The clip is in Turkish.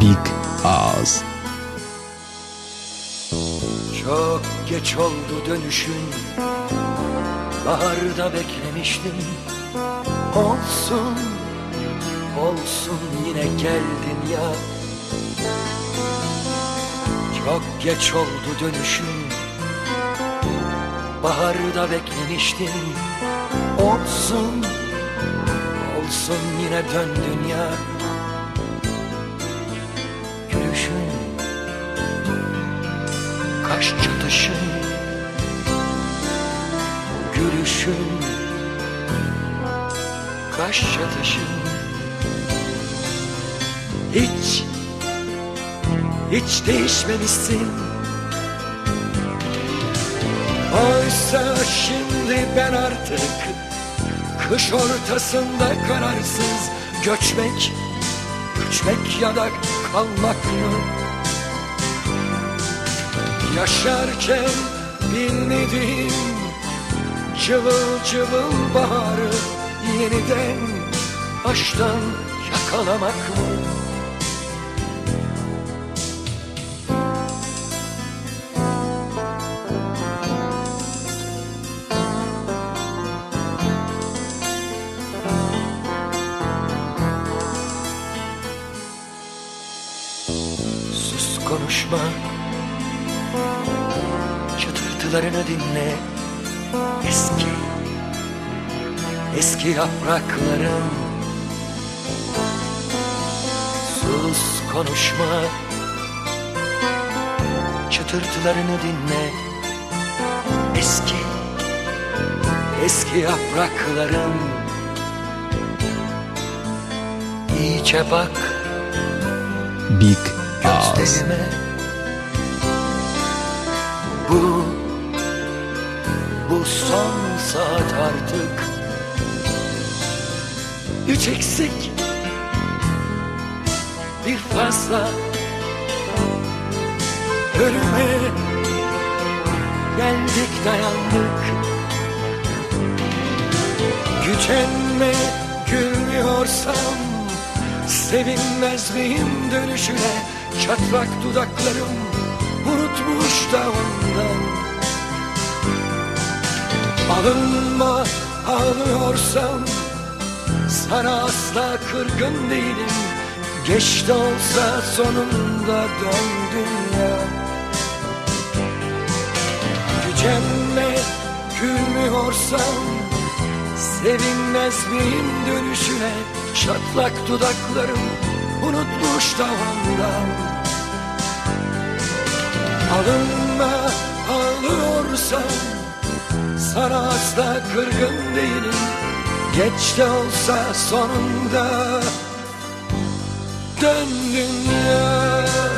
Yılmaz Çok geç oldu dönüşün. Baharda beklemiştim. Olsun Olsun yine geldin ya. Çok geç oldu dönüşün. Baharda beklemiştim. Olsun Olsun yine döndün ya Kaş çatışın Gülüşün Kaş çatışın Hiç Hiç değişmemişsin. Oysa şimdi ben artık Kış ortasında kararsız. Göçmek Göçmek ya da kalmak mı? Yaşarken bilmediğim Cıvıl cıvıl baharı Yeniden baştan yakalamak mı? Sus konuşma Çıtırtılarını dinle. Eski Eski yaprakların. Sus konuşma. Çıtırtılarını dinle. Eski Eski yaprakların. İyice bak. Big gözlerime Bu. Bu son saat artık. Üç eksik. Bir fazla. Ölüme Geldik dayandık. Gücenme gülmüyorsam Sevinmez miyim dönüşüne? Çatlak dudaklarım unutmuş da Alınma ağlıyorsam Sana asla kırgın değilim. Geç de olsa sonunda döndün ya. Gücenme gülmüyorsam Sevinmez miyim dönüşüne? Çatlak dudaklarım unutmuş da ondan Alınma ağlıyorsam Sana asla kırgın değilim. Geç de olsa sonunda Döndün ya